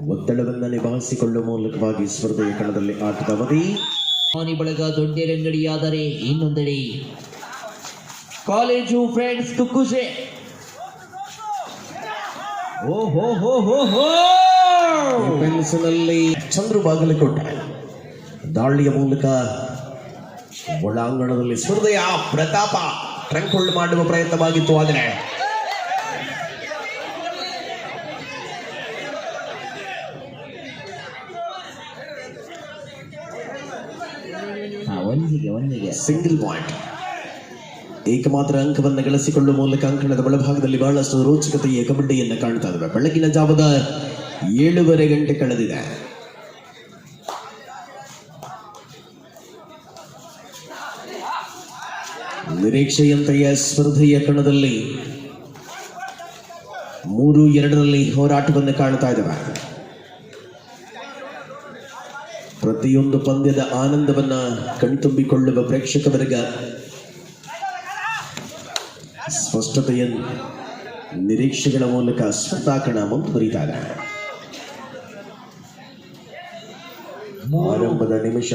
ಒತ್ತಡವನ್ನು ನಿಭಾಯಿಸಿಕೊಳ್ಳುವ ಮೂಲಕವಾಗಿ ಸ್ಪರ್ಧೆಯ ಕಣದಲ್ಲಿ ಆಟದ ಅವಧಿ. ಬಳಗ ದೊಡ್ಡರಂಗಡಿಯಾದರೆ ಇನ್ನೊಂದೆಡೆ. College friends ತುಕ್ಕುಸೆ. ಓ ಹೋ ಹೋ ಹೋ ಚಂದ್ರು ಬಾಗಲಕೋಟ. ದಾಳಿಯ ಮೂಲಕ ಒಳಾಂಗಣದಲ್ಲಿ ಸ್ಪರ್ಧೆಯ ಪ್ರತಾಪ ಟ್ರಂಕ್ ಹೋಲ್ಡ್ ಮಾಡುವ ಪ್ರಯತ್ನವಾಗಿತ್ತು ಆದರೆ ಸಿಂಗಲ್ ಪಾಯಿಂಟ್. ಏಕಮಾತ್ರ ಅಂಕವನ್ನು ಗಳಿಸಿಕೊಳ್ಳುವ ಮೂಲಕ ಅಂಕಣದ ಒಳಭಾಗದಲ್ಲಿ ಬಹಳಷ್ಟು ರೋಚಕತೆಯ ಕಬಡ್ಡಿಯನ್ನು ಕಾಣ್ತಾ ಇದ್ದಾವೆ ಬೆಳಗಿನ ಜಾವದ ಏಳುವರೆ ಗಂಟೆ ಕಳೆದಿದೆ. ನಿರೀಕ್ಷೆಯಂತೆಯೇ ಸ್ಪರ್ಧೆಯ ಕಣದಲ್ಲಿ ಮೂರು ಎರಡರಲ್ಲಿ ಹೋರಾಟವನ್ನು ಕಾಣ್ತಾ ಇದ್ದಾವೆ ಪ್ರತಿಯೊಂದು ಪಂದ್ಯದ ಆನಂದವನ್ನ ಕಣ್ತುಂಬಿಕೊಳ್ಳುವ ಪ್ರೇಕ್ಷಕ ವರ್ಗ ಸ್ಪಷ್ಟತೆಯ ನಿರೀಕ್ಷೆಗಳ ಮೂಲಕ ಸ್ವತಾಕಣ ಮುಂದುವರಿದಾಗ ಆರಂಭದ ನಿಮಿಷ.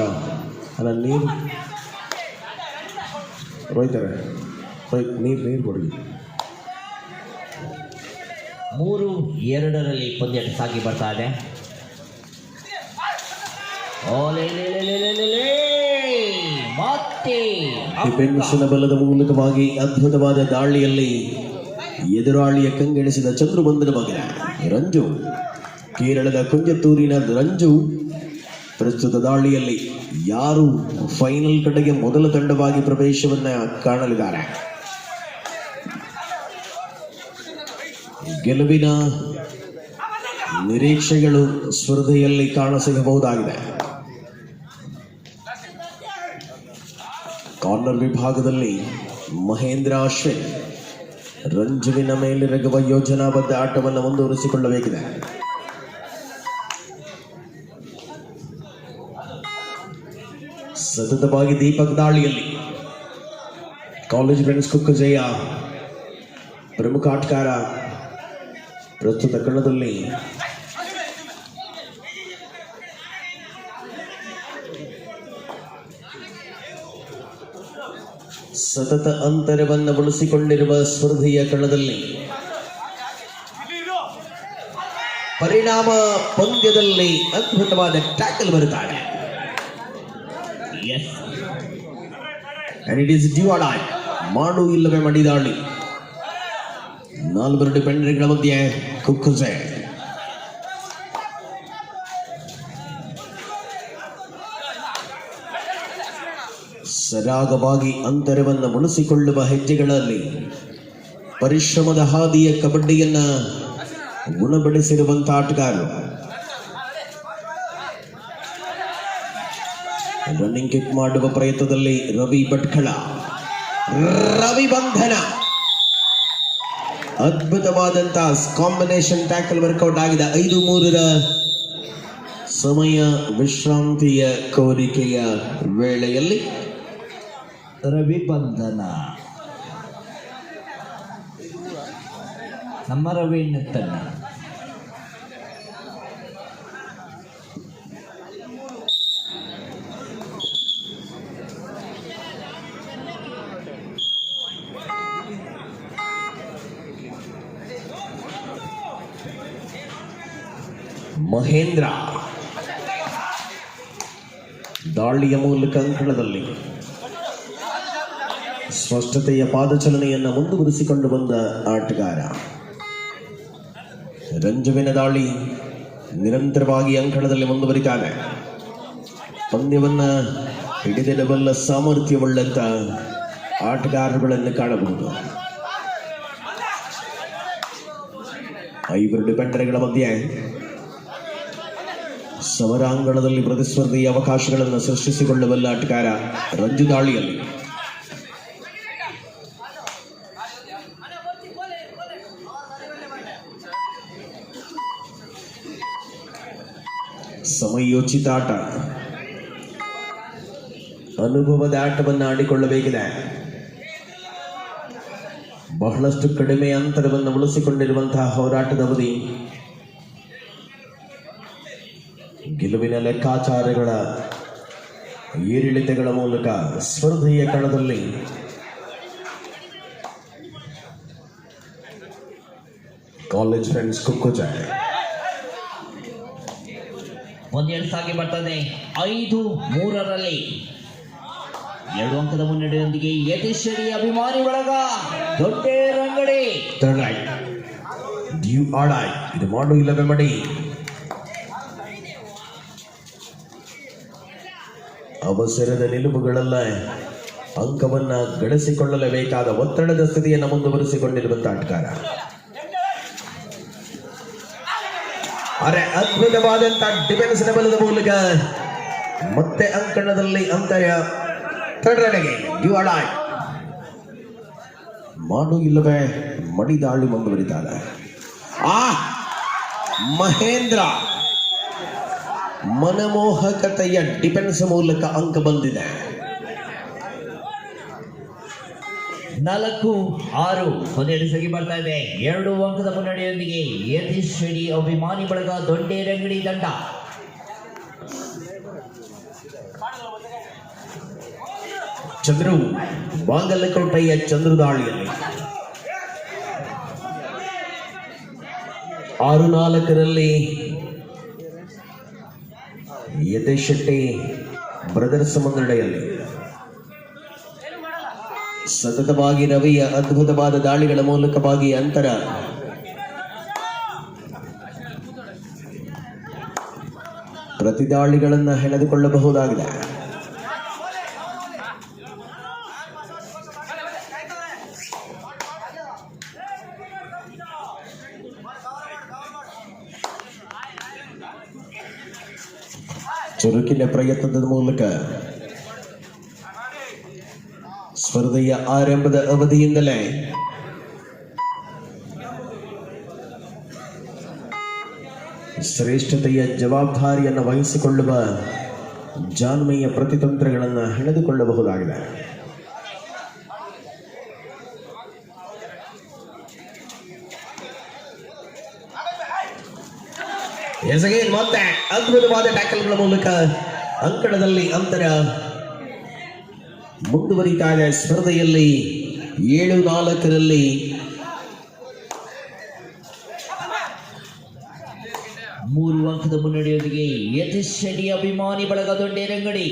ಅಲ್ಲ, ನೀರು. ರೋಯ್ತಾರೆ ನೀರು ನೀರು ಕೊಡಿ. ಮೂರು, ಎರಡರಲ್ಲಿ ಪಂದ್ಯ ಸಾಗಿ ಬರ್ತಾ ಇದೆ. ಮತ್ತೆ ಬಲದ ಮೂಲಕವಾಗಿ ಅದ್ಭುತವಾದ ದಾಳಿಯಲ್ಲಿ ಎದುರಾಳಿಯ ಕಂಗೆಣಿಸಿದ ಚಂದ್ರಬಂಧನ ಮಗನ ರಂಜು ಕೇರಳದ ಕುಂಜತ್ತೂರಿನ ರಂಜು ಪ್ರಸ್ತುತ ದಾಳಿಯಲ್ಲಿ ಯಾರು ಫೈನಲ್ ಕಡೆಗೆ ಮೊದಲ ತಂಡವಾಗಿ ಪ್ರವೇಶವನ್ನ ಕಾಣಲಿದ್ದಾರೆ ಗೆಲುವಿನ ನಿರೀಕ್ಷೆಗಳು ಸ್ಪರ್ಧೆಯಲ್ಲಿ ಕಾಣಸಿಗಬಹುದಾಗಿದೆ ಕಾರ್ನರ್ ವಿಭಾಗದಲ್ಲಿ ಮಹೇಂದ್ರ ಅಶ್ವಿನ್. ರಂಜುವಿನ ಮೇಲಿರಗುವ ಯೋಜನಾಬದ್ಧ ಆಟವನ್ನು ಮುಂದುವರಿಸಿಕೊಳ್ಳಬೇಕಿದೆ. ಸತತವಾಗಿ ದೀಪಕ್ ದಾಳಿಯಲ್ಲಿ. ಕಾಲೇಜ್ ಫ್ರೆಂಡ್ಸ್ ಕುಕ್ಕಜಯ ಪ್ರಮುಖ ಆಟಗಾರ ಪ್ರಸ್ತುತ ಕಣದಲ್ಲಿ ಸತತ ಅಂತರವನ್ನು ಬಳಸಿಕೊಂಡಿರುವ ಸ್ಪರ್ಧೆಯ ಕಣದಲ್ಲಿ ಪರಿಣಾಮ ಪಂದ್ಯದಲ್ಲಿ ಅದ್ಭುತವಾದ ಟ್ಯಾಕಲ್ ಅಂಡ್ ಇಟ್ ಡ್ಯೂಡಾಯ್ ಮಾಡು ಇಲ್ಲವೇ ಮಾಡಿದಾಳಿ. ನಾಲ್ವರು ಡಿಪೆಂಡರ್ಗಳ ಮಧ್ಯೆ ಕುಕ್ಕುಸೆ. ಸರಾಗವಾಗಿ ಅಂತರವನ್ನು ಉಳಿಸಿಕೊಳ್ಳುವ ಹೆಜ್ಜೆಗಳಲ್ಲಿ ಪರಿಶ್ರಮದ ಹಾದಿಯ ಕಬಡ್ಡಿಯನ್ನ ಗುಣಪಡಿಸಿರುವಂಥ ಆಟಗಾರರು ರನ್ನಿಂಗ್ ಕಿಕ್ ಮಾಡುವ ಪ್ರಯತ್ನದಲ್ಲಿ ರವಿ ಭಟ್ಕಳ. ರವಿ ಬಂಧನ. ಅದ್ಭುತವಾದಂತ ಕಾಂಬಿನೇಷನ್ ಟ್ಯಾಕಲ್ ವರ್ಕೌಟ್ ಆಗಿದೆ ಐದು ಮೂರರ ಸಮಯ ವಿಶ್ರಾಂತಿಯ ಕೋರಿಕೆಯ ವೇಳೆಯಲ್ಲಿ ರವಿ ಬಂಧನ. ನಮ್ಮ ರವೀಣ್ಣತ್ತನ್ನ ಮಹೇಂದ್ರ. ದಾಳಿಯ ಮೂಲಕ ಅಂಕಣದಲ್ಲಿ. ಸ್ಪಷ್ಟತೆಯ ಪಾದಚಲನೆಯನ್ನು ಮುಂದುವರಿಸಿಕೊಂಡು ಬಂದ ಆಟಗಾರ. ರಂಜುವಿನ ದಾಳಿ ನಿರಂತರವಾಗಿ ಅಂಕಣದಲ್ಲಿ ಮುಂದುವರಿತಾನೆ. ಪಂದ್ಯವನ್ನ ಹಿಡಿದಿಡಬಲ್ಲ ಸಾಮರ್ಥ್ಯವುಳ್ಳಂತ ಆಟಗಾರರುಗಳನ್ನು ಕಾಣಬಹುದು. ಐವರು ಡಿಪೆಂಡರ್ಗಳ ಮಧ್ಯೆ ಸಮರಾಂಗಣದಲ್ಲಿ ಪ್ರತಿಸ್ಪರ್ಧೆಯ ಅವಕಾಶಗಳನ್ನು ಸೃಷ್ಟಿಸಿಕೊಳ್ಳಬಲ್ಲ ಆಟಗಾರ ರಂಜು ದಾಳಿಯಲ್ಲಿ. ಸಮಯೋಚಿತ ಆಟ ಅನುಭವದ ಆಟವನ್ನು ಆಡಿಕೊಳ್ಳಬೇಕಿದೆ. ಬಹಳಷ್ಟು ಕಡಿಮೆ ಅಂತರವನ್ನು ಉಳಿಸಿಕೊಂಡಿರುವಂತಹ ಹೋರಾಟದ ಅವಧಿ. ಗೆಲುವಿನ ಲೆಕ್ಕಾಚಾರಗಳ ಏರಿಳಿತಗಳ ಮೂಲಕ ಸ್ಪರ್ಧೆಯ ಕಣದಲ್ಲಿ ಕಾಲೇಜ್ ಫ್ರೆಂಡ್ಸ್ ಕುಕ್ಕುಜಾಯ್ ಒಂದೆರಡು ಸಾಗಿ ಬರ್ತದೆ. ಐದು, ಮೂರರಲ್ಲಿ. ಎರಡು ಅಂಕದ ಮುನ್ನಡೆಯೊಂದಿಗೆ ಯತೀಶ್ವರಿ ಅಭಿಮಾನಿ ಬಳಗ. ದೊಡ್ಡ ರಂಗಡಿ. ಆಡಾಯ್ ಇದು ಮಾಡು ಇಲ್ಲವೇ ಮಡಿ. ಅವಸರದ ನಿಲುವುಗಳೆಲ್ಲ ಅಂಕವನ್ನ ಗಳಿಸಿಕೊಳ್ಳಲೇಬೇಕಾದ ಒತ್ತಡದ ಸ್ಥಿತಿಯನ್ನು ಮುಂದುವರಿಸಿಕೊಂಡಿರುವಂತ ಆಟಗಾರ. ಅರೆ ಅದ್ಭುತವಾದಂತ ಡಿಫೆನ್ಸ್ನ ಬಲದ ಮೂಲಕ ಮತ್ತೆ ಅಂಕಣದಲ್ಲಿ ಅಂತರ. ತಡೆಗೆ ಆಡಾಯ್ ಮಾಡು ಇಲ್ಲವೇ ಮಡಿದಾಳಿ ಬರೀತಾನೆ ಆ ಮಹೇಂದ್ರ ಮನಮೋಹಕತೆಯ ಡಿಫೆನ್ಸ್ ಮೂಲಕ ಅಂಕ ಬಂದಿದೆ. ನಾಲ್ಕು ಆರು ಒಂದೆರಡು ಸಗಿ ಬರ್ತಾ ಇದೆ. ಎರಡು ಅಂಕದ ಮುನ್ನಡೆಯೊಂದಿಗೆ ಯತೀಶ್ವರಿ ಅಭಿಮಾನಿ ಬಳಗ ದೊಡ್ಡ ರಂಗಡಿ ದಂಡ ಚಂದ್ರು, ಬಾಗಲಕೋಟೆಯ ಚಂದ್ರದಾಳಿಯಲ್ಲಿ ಆರು, ನಾಲ್ಕರಲ್ಲಿ ಶೆಟ್ಟಿ, ಬ್ರದರ್ಸ್ ಮುನ್ನಡೆಯಲ್ಲಿ. ಸತತವಾಗಿ ರವಿಯ ಅದ್ಭುತವಾದ ದಾಳಿಗಳ ಮೂಲಕವಾಗಿ ಅಂತರ. ಪ್ರತಿ ಪ್ರತಿದಾಳಿಗಳನ್ನು ಹೆಣೆದುಕೊಳ್ಳಬಹುದಾಗಿದೆ. ಸ್ಪರ್ಧೆಯ ಆರಂಭದ ಅವಧಿಯಿಂದಲೇ ಶ್ರೇಷ್ಠತೆಯ ಜವಾಬ್ದಾರಿಯನ್ನು ವಹಿಸಿಕೊಳ್ಳುವ ಜಾನ್ಮೆಯ ಪ್ರತಿತಂತ್ರಗಳನ್ನು ಹೆಣೆದುಕೊಳ್ಳಬಹುದಾಗಿದೆ ಮತ್ತೆ ಅದ್ಭುತವಾದ ಟ್ಯಾಕಲ್ಗಳ ಮೂಲಕ ಅಂಕಣದಲ್ಲಿ ಅಂತರ ಮುಂದುವರಿತಾ ಇದೆ ಸ್ಪರ್ಧೆಯಲ್ಲಿ ಏಳು ನಾಲ್ಕರಲ್ಲಿ ಮೂರು ಅಂಕದ ಮುನ್ನಡೆಯೊಂದಿಗೆ ಯತೀಶ್ವರಿ ಅಭಿಮಾನಿ ಬಳಗ ದೊಡ್ಡ ರಂಗಡಿ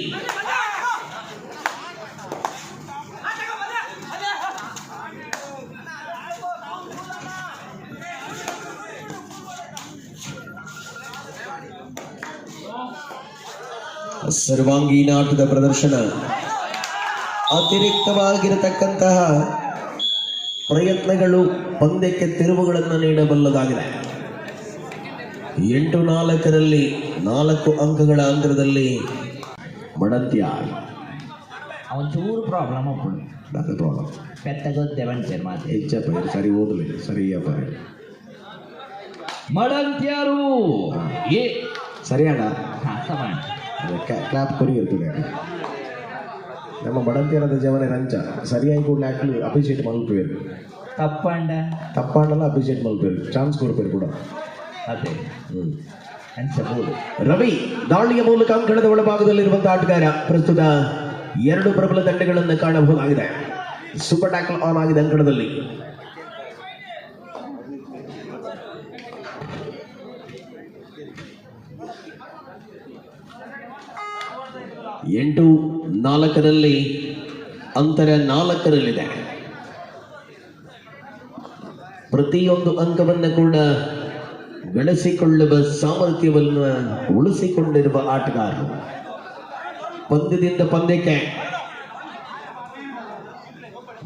ಸರ್ವಾಂಗೀಣ ಆಟದ ಪ್ರದರ್ಶನ ಅತಿರಿಕ್ತವಾಗಿರತಕ್ಕಂತಹ ಪ್ರಯತ್ನಗಳು ಪಂದ್ಯಕ್ಕೆ ತಿರುವುಗಳನ್ನು ನೀಡಬಲ್ಲದಾಗಿದೆ. ಎಂಟು ನಾಲ್ಕರಲ್ಲಿ ನಾಲ್ಕು ಅಂಕಗಳ ಅಂತರದಲ್ಲಿ ಮಡಂತ್ಯ ಒಂಚೂರು ಪ್ರಾಬ್ಲಮ್ ಡಾಕ್ಟರ್ ಮಾತು ಸರಿ ಓದಲಿ ಸರಿಯಪ್ಪ ಮಡಂತ್ಯಾರು. ಏ ಕ್ಲಾಪ್ ಕೊರಿ ಇರ್ತದೆ ನಮ್ಮ ಮಡಂತಿಯರದ ಜವನ ರಂಚ ಸರಿಯಾಗಿ ಕೂಡ ಆಕ್ಲಿ ಅಪ್ರಿಷಿಯೇಟ್ ಮಲ್ಪೇರು ತಪ್ಪಾಂಡ? ತಪ್ಪಾಂಡಲ್ಲ ಅಪ್ರಿಷಿಯೇಟ್ ಮಲ್ಪೇರು ಚಾನ್ಸ್ ಕೊಡ್ಪೇರು ಕೂಡ. ಅದೇ. ಹ್ಞೂ ರವಿ ದಾಳಿಯ ಮೂಲಕ ಅಂಕಣದ ಒಳಭಾಗದಲ್ಲಿರುವಂತಹ ಆಟಗಾರ. ಪ್ರಸ್ತುತ ಎರಡು ಪ್ರಬಲ ತಂಡಗಳನ್ನು ಕಾಣಬಹುದಾಗಿದೆ. ಸೂಪರ್ ಟ್ಯಾಕಲ್ ಆನ್ ಆಗಿದೆ ಅಂಕಣದಲ್ಲಿ. ಎಂಟು ನಾಲ್ಕರಲ್ಲಿ, ಅಂತರ ನಾಲ್ಕರಲ್ಲಿದೆ. ಪ್ರತಿಯೊಂದು ಅಂಕವನ್ನು ಕೂಡ ಗಳಿಸಿಕೊಳ್ಳುವ ಸಾಮರ್ಥ್ಯವನ್ನು ಉಳಿಸಿಕೊಂಡಿರುವ ಆಟಗಾರರು. ಪಂದ್ಯದಿಂದ ಪಂದ್ಯಕ್ಕೆ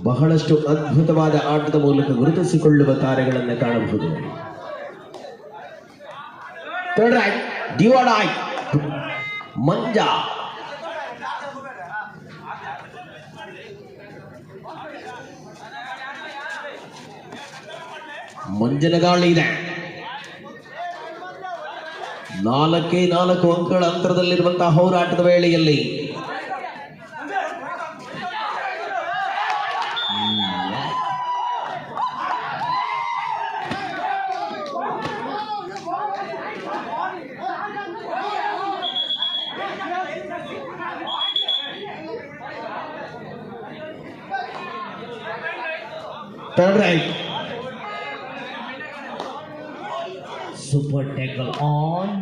ಬಹಳಷ್ಟು ಅದ್ಭುತವಾದ ಆಟದ ಮೂಲಕ ಗುರುತಿಸಿಕೊಳ್ಳುವ ಕಾರ್ಯಗಳನ್ನು ಕಾಣಬಹುದು. ಮಂಜ. ಮಂಜನಗಾಳಿ ಗಾಳಿ ಇದೆ ನಾಲ್ಕೇ ನಾಲ್ಕು ಅಂಕಗಳ ಅಂತರದಲ್ಲಿರುವಂತಹ ಹೋರಾಟದ ವೇಳೆಯಲ್ಲಿ Third right. Super tackle on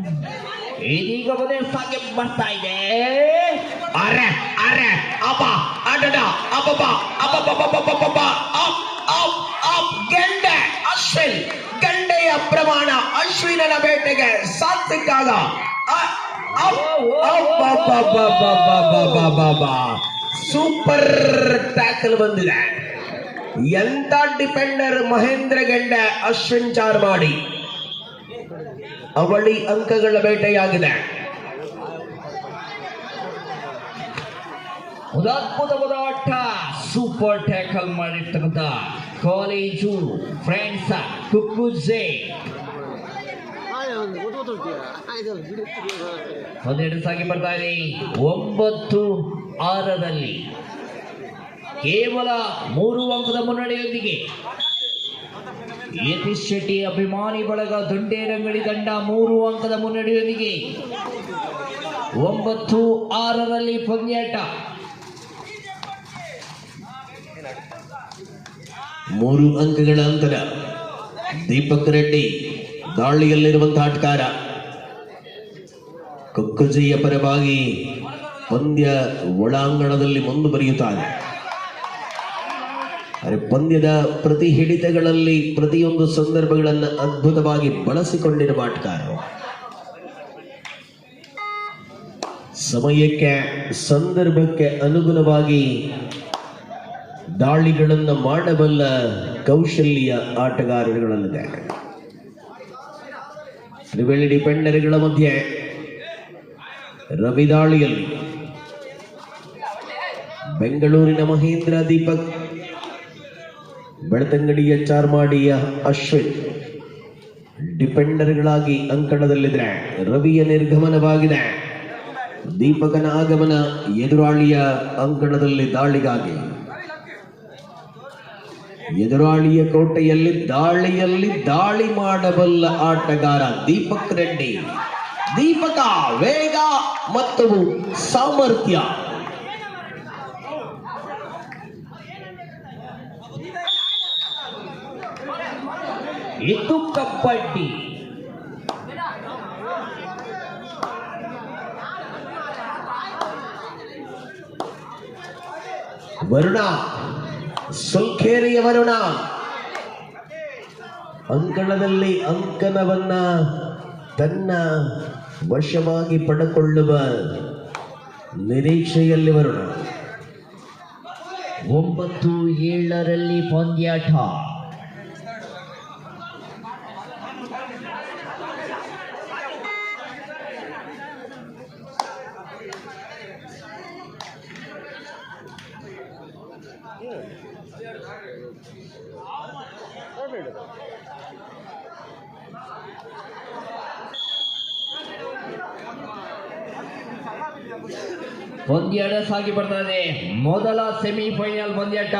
ಇದೀಗ ಮೊದಲೇ ಸಾಗೆ ಬರ್ತಾ ಇದೆ ಅರೆ ಅರೆ ಅಬ್ಬ ಅಡಡ ಅಬಬ ಅಬ್ಬಬ್ಬಬ್ಬಬ್ಬಬ್ಬ ಅಪ್ ಅಪ್ ಅಪ್ ಗೆಂಡೆ ಅಶ್ವಿನ್ ಗಂಡೆಯ ಪ್ರಮಾಣ ಅಶ್ವಿನನ ಬೇಟೆಗೆ ಸಾತ್ವಿಕಾಗ. ಸೂಪರ್ ಟ್ಯಾಕಲ್ ಬಂದಿದೆ. ಎಂತ ಡಿಫೆಂಡರ್ ಮಹೇಂದ್ರ ಗೆಂಡೆ ಅಶ್ವಿನ್ ಚಾರ್ ಮಾಡಿ ಅವಳಿ ಅಂಕಗಳ ಬೇಟೆಯಾಗಿದೆ. ಒಂದು ಅದ್ಭುತವಾದ ಆಟ ಸೂಪರ್ ಟ್ಯಾಕಲ್ ಮಾಡಿರ್ತಕ್ಕಂಥ ಕಾಲೇಜು ಫ್ರೆಂಡ್ಸ್ ಕುಕ್ಕುಜೆ ಒಂದೆರಡು ಸಾಗಿ ಬರ್ತಾ ಇದೆ. ಒಂಬತ್ತು ಆರರಲ್ಲಿ ಕೇವಲ ಮೂರು ಅಂಕದ ಮುನ್ನಡೆಯೊಂದಿಗೆ ಯತೀಶ್ ಶೆಟ್ಟಿ ಅಭಿಮಾನಿ ಬಳಗ ದುಂಡೇರಂಗಡಿ ತಂಡ ಮೂರು ಅಂಕದ ಮುನ್ನಡೆಯೊಂದಿಗೆ ಒಂಬತ್ತು ಆರರಲ್ಲಿ ಪಂದ್ಯಾಟ. ಮೂರು ಅಂಕಗಳ ಅಂತರ ದೀಪಕ್ ರೆಡ್ಡಿ ದಾಳಿಯಲ್ಲಿರುವಂತಹ ಆಟಕಾರ ಕೊಕ್ಕುಜಿಯ ಪರವಾಗಿ ಪಂದ್ಯ ಒಳಾಂಗಣದಲ್ಲಿ ಮುಂದುವರಿಯುತ್ತಾರೆ. ಪಂದ್ಯದ ಪ್ರತಿ ಹಿಡಿತಗಳಲ್ಲಿ ಪ್ರತಿಯೊಂದು ಸಂದರ್ಭಗಳನ್ನು ಅದ್ಭುತವಾಗಿ ಬಳಸಿಕೊಂಡಿರುವ ಆಟಗಾರರು. ಸಮಯಕ್ಕೆ, ಸಂದರ್ಭಕ್ಕೆ ಅನುಗುಣವಾಗಿ ದಾಳಿಗಳನ್ನು ಮಾಡಬಲ್ಲ ಕೌಶಲ್ಯ ಆಟಗಾರರುಗಳಲ್ಲಿದೆ. ತ್ರಿವೇಳಿ ಡಿಪೆಂಡರ್ಗಳ ಮಧ್ಯೆ ರವಿ ದಾಳಿಯಲ್ಲಿ ಬೆಂಗಳೂರಿನ ಮಹೇಂದ್ರ ದೀಪಕ್ ಬೆಳ್ತಂಗಡಿಯ ಚಾರ್ಮಾಡಿಯ ಅಶ್ವಿನ್ ಡಿಪೆಂಡರ್ಗಳಾಗಿ ಅಂಕಣದಲ್ಲಿದ್ರೆ ರವಿಯ ನಿರ್ಗಮನವಾಗಿದೆ. ದೀಪಕನ ಆಗಮನ ಎದುರಾಳಿಯ ಅಂಕಣದಲ್ಲಿ ದಾಳಿಗಾಗಿ. ಎದುರಾಳಿಯ ಕೋಟೆಯಲ್ಲಿ ದಾಳಿಯಲ್ಲಿ ದಾಳಿ ಮಾಡಬಲ್ಲ ಆಟಗಾರ ದೀಪಕ್ ರೆಡ್ಡಿ. ದೀಪಕ, ವೇಗ ಮತ್ತು ಸಾಮರ್ಥ್ಯ. ಇದು ಕಬಡ್ಡಿ ವರುಣ ಸುಲ್ಖೇರಿಯ ವರುಣ. ಅಂಕಣದಲ್ಲಿ ಅಂಕಣವನ್ನ ತನ್ನ ವಶವಾಗಿ ಪಡೆಕೊಳ್ಳುವ ನಿರೀಕ್ಷೆಯಲ್ಲಿ ವರುಣ. ಒಂಬತ್ತು ಏಳರಲ್ಲಿ ಪಂದ್ಯಾಟ ಪಂದ್ಯಾಟ ಸಾಗಿ ಬರ್ತಾ ಇದೆ. ಮೊದಲ ಸೆಮಿಫೈನಲ್ ಪಂದ್ಯಾಟ.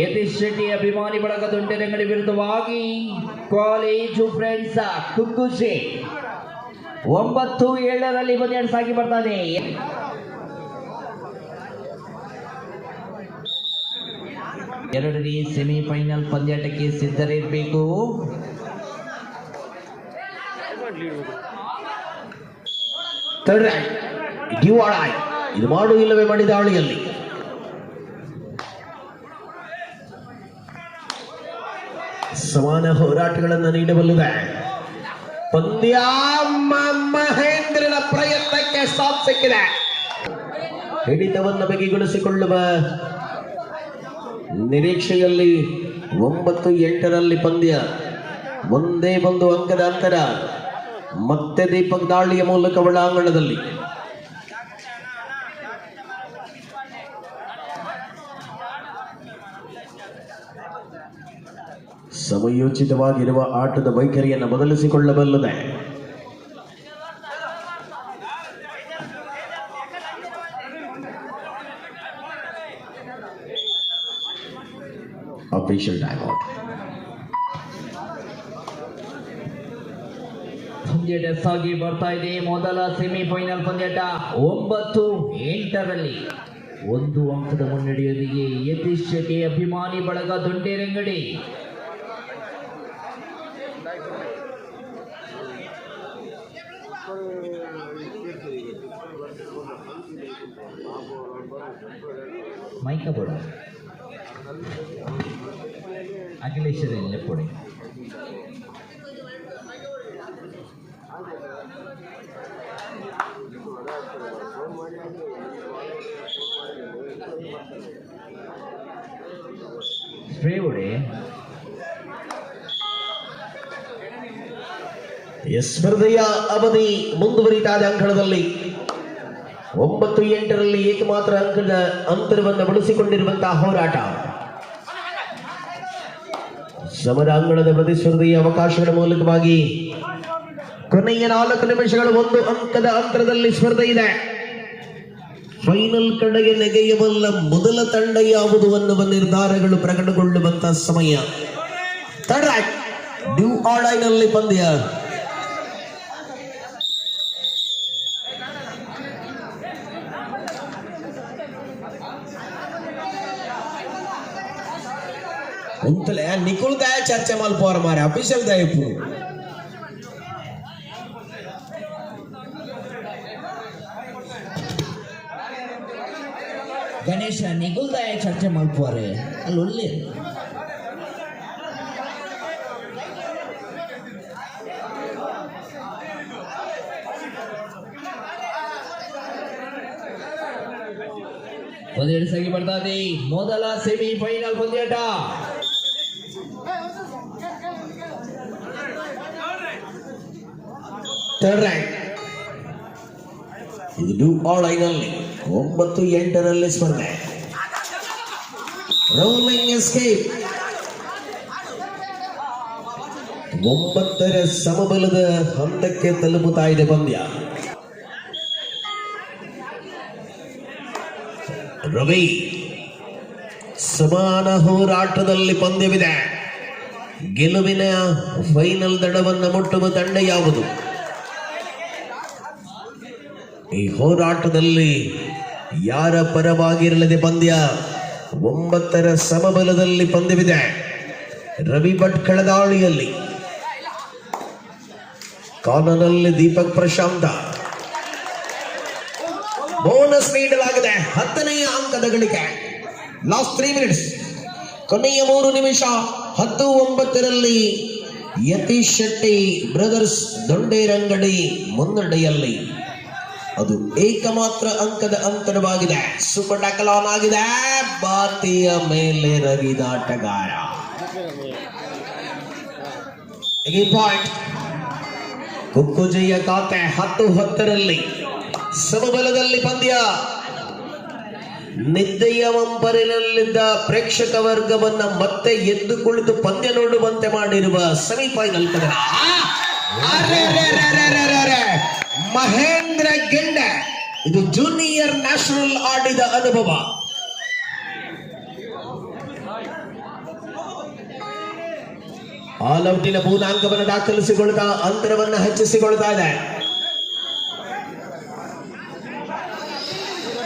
ಯತೀಶ್ ಶೆಟ್ಟಿ ಅಭಿಮಾನಿ ಬಳಗ ದೊಡ್ಡರಂಗಡಿ ವಿರುದ್ಧವಾಗಿ ಕಾಲೇಜು ಫ್ರೆಂಡ್ಸ್ ಕುಕ್ಕುಶಿ ಒಂಬತ್ತು ಏಳರಲ್ಲಿ ಪಂದ್ಯಾಟ ಸಾಗಿ ಬರ್ತಾನೆ ಎರಡನೇ ಸೆಮಿಫೈನಲ್ ಪಂದ್ಯಾಟಕ್ಕೆ ಸಿದ್ಧರಿರಬೇಕು ಥರ್ಡ್ ಡಿವಾಳ ಇದು ಮಾಡು ಇಲ್ಲವೇ ಮಾಡಿದ ದಾಳಿಯಲ್ಲಿ ಸಮಾನ ಹೋರಾಟಗಳನ್ನು ನೀಡಬಲ್ಲಿದೆ ಪಂದ್ಯ ಮಹೇಂದ್ರನ ಪ್ರಯತ್ನಕ್ಕೆ ಸಾಥ್ ಸಿಕ್ಕಿದೆ ಹಿಡಿತವನ್ನು ಬಗೆಗೊಳಿಸಿಕೊಳ್ಳುವ ನಿರೀಕ್ಷೆಯಲ್ಲಿ ಒಂಬತ್ತು ಎಂಟರಲ್ಲಿ ಪಂದ್ಯ. ಒಂದೇ ಒಂದು ಅಂಕದ ಅಂತರ. ಮತ್ತೆ ದೀಪಕ್ ದಾಳಿಯ ಮೂಲಕ ಒಳಾಂಗಣದಲ್ಲಿ. ಸಮಯೋಚಿತವಾಗಿರುವ ಆಟದ ವೈಖರಿಯನ್ನು ಬದಲಿಸಿಕೊಳ್ಳಬಲ್ಲದೆ. ಅಫಿಷಿಯಲ್ ಟೈಮ್ ಔಟ್ ಪಂದ್ಯಾಟ ಸಾಗಿ ಬರ್ತಾ ಇದೆ. ಮೊದಲ ಸೆಮಿಫೈನಲ್ ಪಂದ್ಯಟ ಒಂಬತ್ತು ಎಂಟರಲ್ಲಿ ಒಂದು ಅಂಕದ ಮುನ್ನಡೆಯೊಂದಿಗೆ ಯತೀಶ್ ಅಭಿಮಾನಿ ಬಳಗ ದೊಡ್ಡೇರಂಗಡಿ மைக்க போடும் அகிலேஸ்வரன் போடு. ಸ್ಪರ್ಧೆಯ ಅವಧಿ ಮುಂದುವರಿತಾದ ಅಂಕಣದಲ್ಲಿ ಒಂಬತ್ತು ಎಂಟರಲ್ಲಿ ಏಕಮಾತ್ರ ಅಂಕದ ಅಂತರವನ್ನು ಬಳಸಿಕೊಂಡಿರುವಂತಹ ಹೋರಾಟ. ಸಮರ ಸಮರಾಂಗಣದ ಪ್ರತಿಸ್ಪರ್ಧೆಯ ಅವಕಾಶಗಳ ಮೂಲಕವಾಗಿ ಕೊನೆಯ ನಾಲ್ಕು ನಿಮಿಷಗಳು ಒಂದು ಅಂಕದ ಅಂತರದಲ್ಲಿ ಸ್ಪರ್ಧೆ ಇದೆ. ಫೈನಲ್ ಕಡೆಗೆ ನೆಗೆಯಬಲ್ಲ ಮೊದಲ ತಂಡ ಯಾವುದು ಅನ್ನುವ ನಿರ್ಧಾರಗಳು ಪ್ರಕಟಗೊಳ್ಳುವಂತಹ ಸಮಯ. ತಡರಾಕ್ ಡ್ಯೂ ಆರ್ಡೈನಲ್ಲಿ ಪಂದ್ಯ. ಅಂತಲೇ ನಿಖುಲ್ ದಯ ಚರ್ಚೆ ಮಲ್ಪೋರ ಮಾರೆ అఫీషియల్ ದಯ ಇಪ್ಪು ಗಣೇಶ ನಿಗುಲ್ದಾಯ ಚರ್ಚೆ ಮಲ್ಪುವಾರೆ ಅಲ್ಲಿ ಒಳ್ಳೆ. ಒಂದೆರಡು ಸಂಖ್ಯೆ ಬರ್ತಾ ಮೊದಲ ಸೆಮಿಫೈನಲ್ ಪಂದ್ಯಾಟ. ಥರ್ಡ್ ರ್ಯಾಂಕ್ ಇದು ಐನಲ್ಲಿ ಒಂಬತ್ತು ಎಂಟರಲ್ಲಿ ಸ್ಪರ್ಧೆ. ರೋಲಿಂಗ್ ಎಸ್ಕೇಪ್ ಒಂಬತ್ತರ ಸಮಬಲದ ಹಂತಕ್ಕೆ ತಲುಪುತ್ತಾ ಇದೆ ಪಂದ್ಯ. ರವಿ, ಸಮಾನ ಹೋರಾಟದಲ್ಲಿ ಪಂದ್ಯವಿದೆ. ಗೆಲುವಿನ ಫೈನಲ್ ದಡವನ್ನು ಮುಟ್ಟುವ ತಂಡ ಯಾವುದು? ಈ ಹೋರಾಟದಲ್ಲಿ ಯಾರ ಪರವಾಗಿರಲಿದೆ ಪಂದ್ಯ? ಒಂಬತ್ತರ ಸಮಬಲದಲ್ಲಿ ಪಂದ್ಯವಿದೆ. ರವಿ ಭಟ್ ಕಳೆದಾಳಿಯಲ್ಲಿ. ಕಾನನಲ್ಲಿ ದೀಪಕ್ ಪ್ರಶಾಂತ. ಬೋನಸ್ ನೀಡಲಾಗಿದೆ ಹತ್ತನೆಯ ಅಂಕದ ಗಳಿಕೆ. ಲಾಸ್ಟ್ ತ್ರೀ ಮಿನಿಟ್ಸ್ ಕೊನೆಯ ಮೂರು ನಿಮಿಷ, ಹತ್ತು ಒಂಬತ್ತರಲ್ಲಿ ಯತೀಶ್ ಶೆಟ್ಟಿ ಬ್ರದರ್ಸ್ ದೊಂಡೇರಂಗಡಿ ಮುನ್ನಡೆಯಲ್ಲಿ. ಅದು ಏಕಮಾತ್ರ ಅಂಕದ ಅಂತರವಾಗಿದೆ. ಸೂಪರ್ ಟ್ಯಾಕಲ್ ಆಗಿದೆ ಬಾತಿಯ ಮೇಲೆ ರವಿದಾಟಗಾರ ಪಾಯಿಂಟ್ ಕುಕ್ಕುಜೆಯ ಖಾತೆ ಹತ್ತು ಹತ್ತರಲ್ಲಿ. ಸಮಬಲದಲ್ಲಿ ಪಂದ್ಯ. ನಿದ್ದೆಯ ಮಂಪರಿನಲ್ಲಿದ್ದ ಪ್ರೇಕ್ಷಕ ವರ್ಗವನ್ನ ಮತ್ತೆ ಎದ್ದು ಕುಳಿತು ಪಂದ್ಯ ನೋಡುವಂತೆ ಮಾಡಿರುವ ಸೆಮಿಫೈನಲ್ ಕದನ! ಮಹೇಂದ್ರ ಗೆಂಡ. ಇದು ಜೂನಿಯರ್ ನ್ಯಾಷನಲ್ ಆಡಿದ ಅನುಭವ. ಆಲ್ ಔಟಿನ ಪೂರ್ಣಾಂಕವನ್ನು ದಾಖಲಿಸಿಕೊಳ್ತಾ ಅಂತರವನ್ನು ಹೆಚ್ಚಿಸಿಕೊಳ್ತಾ ಇದೆ.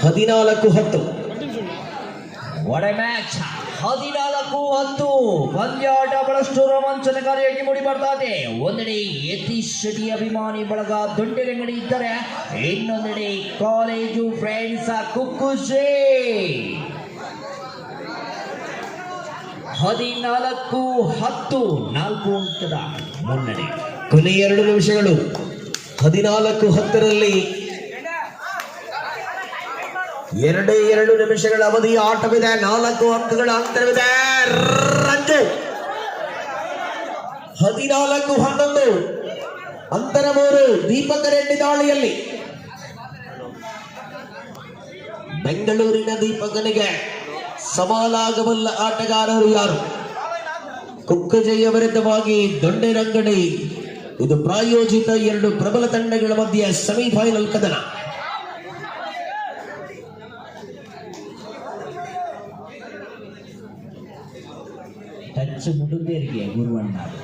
ಹದಿನಾಲ್ಕು ಹತ್ತು. ಮ್ಯಾಚ್ ಹದಿನಾಲ್ಕು ಹತ್ತು. ಪಂದ್ಯಾಟ ಬಹಳಷ್ಟು ರೋಮಾಂಚನಕಾರಿಯಾಗಿ ಮೂಡಿ ಬರ್ತಾ ಇದೆ. ಒಂದೆಡೆ ಯತೀಶ್ ಶೆಟ್ಟಿ ಅಭಿಮಾನಿ ಬಳಗ ದೊಡ್ಡರಂಗಡಿ ಇದ್ದರೆ ಇನ್ನೊಂದೆಡೆ ಕಾಲೇಜು ಫ್ರೆಂಡ್ಸ್ ಕುಕ್ಕುಶೆ ಹದಿನಾಲ್ಕು ಹತ್ತು. ನಾಲ್ಕು ಅಂಕದ ಮುನ್ನಡೆ. ಕೊನೆ ಎರಡು ನಿಮಿಷಗಳು. ಹದಿನಾಲ್ಕು ಹತ್ತರಲ್ಲಿ ಎರಡೇ ಎರಡು ನಿಮಿಷಗಳ ಅವಧಿಯ ಆಟವಿದೆ, ನಾಲ್ಕು ಅಂಕಗಳ ಅಂತರವಿದೆ. ರಂಜು ಹದಿನಾಲ್ಕು, ಹನ್ನೊಂದು. ಅಂತರ ಮೂರು, ದೀಪಕ ರೆಡ್ಡಿ ದಾಳಿಯಲ್ಲಿ. ಬೆಂಗಳೂರಿನ ದೀಪಕನಿಗೆ ಸವಾಲಾಗಬಲ್ಲ ಆಟಗಾರರು ಯಾರು? ಕುಕ್ಕಜೆಯ ವಿರುದ್ಧವಾಗಿ ದೊಡ್ಡರಂಗಡಿ ಇದು ಪ್ರಾಯೋಜಿತ ಎರಡು ಪ್ರಬಲ ತಂಡಗಳ ಮಧ್ಯೆ ಸೆಮಿಫೈನಲ್ ಕದನ. வருஷம் முன்னிருந்தே இருக்கே குருவன்னாரு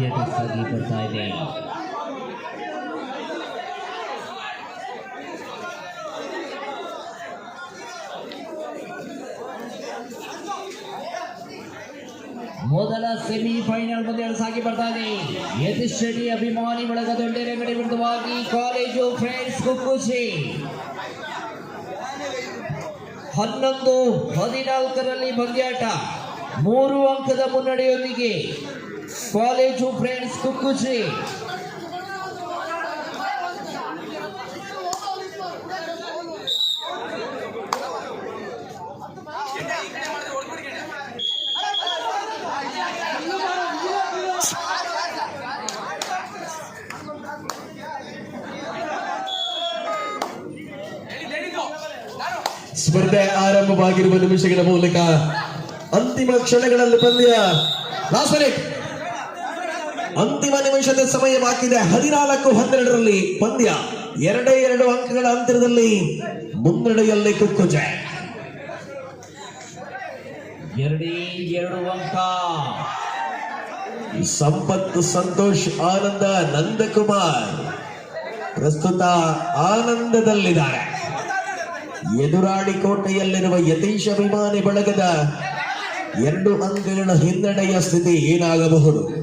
ಗುರುವಣ್ಣ ಪಂದ್ಯಾಟ ಸಾಗಿ ಬರ್ತಾ ಇದೆ ಮೊದಲ ಸೆಮಿಫೈನಲ್ ಪಂದ್ಯ ಸಾಗಿ ಬರ್ತಾ ಇದೆ ಯತಿಶ್ರೇಣಿ ಅಭಿಮಾನಿ ಬಳಗ ದೊಡ್ಡರೆಗಡಿ ವಿರುದ್ಧವಾಗಿ ಕಾಲೇಜು ಫ್ರೆಂಡ್ಸ್ ಕುಕ್ಕುಸಿ ಹನ್ನೊಂದು, ಹದಿನಾಲ್ಕರಲ್ಲಿ ಪಂದ್ಯಾಟ ಮೂರು ಅಂಕದ ಮುನ್ನಡೆಯೊಂದಿಗೆ ಕಾಲೇಜು ಫ್ರೆಂಡ್ಸ್ ಕುಕ್ಕುಸಿ ಸ್ಪರ್ಧೆ ಆರಂಭವಾಗಿರುವ ನಿಮಿಷಗಳ ಮೂಲಕ ಅಂತಿಮ ಕ್ಷಣಗಳಲ್ಲಿ ಪಂದ್ಯ ಲಾಸ್ಟ್ ಮಿನಿಟ್ ಅಂತಿಮ ನಿಮಿಷದ ಸಮಯ ಬಾಕಿದೆ. ಹದಿನಾಲ್ಕು ಹನ್ನೆರಡರಲ್ಲಿ ಪಂದ್ಯ. ಎರಡೇ ಎರಡು ಅಂಕಗಳ ಅಂತರದಲ್ಲಿ ಮುನ್ನಡೆಯಲ್ಲಿ ಕುಕ್ಕುಜ. ಎರಡೇ ಎರಡು ಅಂಕ. ಸಂಪತ್ತು ಸಂತೋಷ್ ಆನಂದ ನಂದಕುಮಾರ್ ಪ್ರಸ್ತುತ ಆನಂದದಲ್ಲಿದ್ದಾರೆ. ಎದುರಾಳಿ ಕೋಟೆಯಲ್ಲಿರುವ ಯತೀಶ್ ಅಭಿಮಾನಿ ಬಳಗದ ಎರಡು ಅಂಕಗಳ ಹಿನ್ನಡೆಯ ಸ್ಥಿತಿ ಏನಾಗಬಹುದು?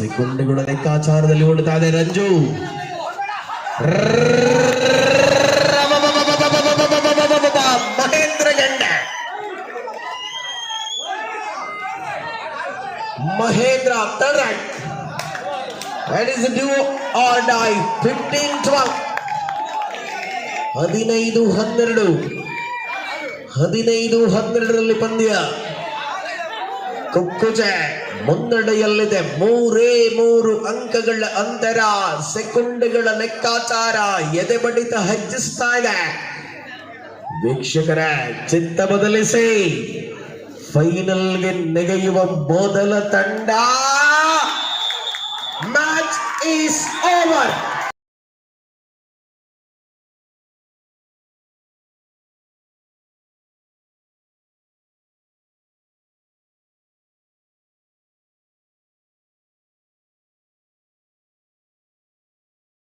ಸೆಕೆಂಡ್ಗಳ ಲೆಕ್ಕಾಚಾರದಲ್ಲಿ ಓಡುತ್ತಾ ಇದೆ ರಂಜು ಮಹೇಂದ್ರ ಗಂಡ Mahendra. That is the do or die. 15 12. ಹದಿನೈದು, ಹನ್ನೆರಡು ಹದಿನೈದು, ಹನ್ನೆರಡರಲ್ಲಿ ಪಂದ್ಯ ಕುಕ್ಕುಜ ಮುನ್ನಡೆಯಲ್ಲಿದೆ. ಮೂರೇ ಮೂರು ಅಂಕಗಳ ಅಂತರ, ಸೆಕೆಂಡ್ಗಳ ಲೆಕ್ಕಾಚಾರ ಎದೆ ಬಡಿತ ಹೆಚ್ಚಿಸ್ತಾ ಇದೆ. ವೀಕ್ಷಕರ, ಚಿತ್ತ ಬದಲಿಸಿ. ಫೈನಲ್ಗೆ ನೆಗೆಯುವ ಮೊದಲ ತಂಡ ಮ್ಯಾಚ್ ಈಸ್ ಓವರ್.